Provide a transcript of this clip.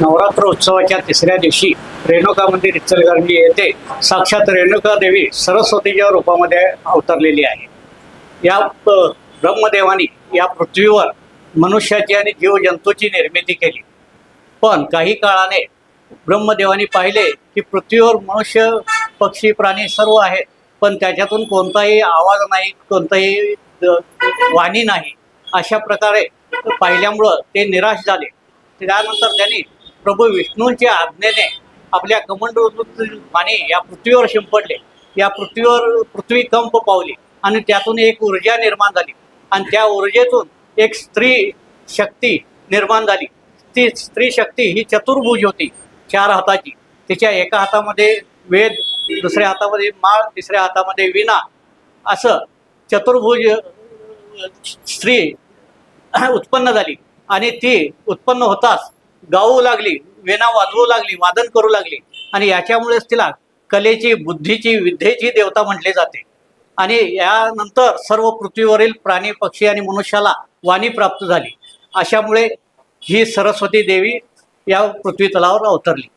नवरात्र उत्सवाच्या तिसऱ्या दिवशी रेणुका मंदिर इचलकरंजी येथे साक्षात रेणुका देवी सरस्वतीच्या रूपामध्ये अवतरलेली आहे. या ब्रह्मदेवानी या पृथ्वीवर मनुष्याची आणि जीवजंतूची निर्मिती केली. पण काही काळाने ब्रह्मदेवानी पाहिले की पृथ्वीवर मनुष्य पक्षी प्राणी सर्व आहेत पण त्याच्यातून कोणताही आवाज नाही कोणताही वाणी नाही. अशा प्रकारे पाहिल्यामुळं ते निराश झाले. त्यानंतर त्यांनी प्रभू विष्णूंच्या आज्ञेने आपल्या कमंडलूतील पाणी या पृथ्वीवर शिंपडले. या पृथ्वीवर पृथ्वी कंप पावली आणि त्यातून एक ऊर्जा निर्माण झाली. आणि त्या ऊर्जेतून एक स्त्री शक्ती निर्माण झाली. ती स्त्री शक्ती ही चतुर्भुज होती चार हाताची. तिच्या एका हातामध्ये वेद दुसऱ्या हातामध्ये माळ तिसऱ्या हातामध्ये विना असं चतुर्भुज स्त्री उत्पन्न झाली. आणि ती उत्पन्न होताच गाऊ लागली वेणा वाजवू लागली वादन करू लागली. आणि याच्यामुळेच तिला कलेची बुद्धीची विद्येची देवता म्हटले जाते. आणि यानंतर सर्व पृथ्वीवरील प्राणी पक्षी आणि मनुष्याला वाणी प्राप्त झाली. अशामुळे ही सरस्वती देवी या पृथ्वी तलावर अवतरली.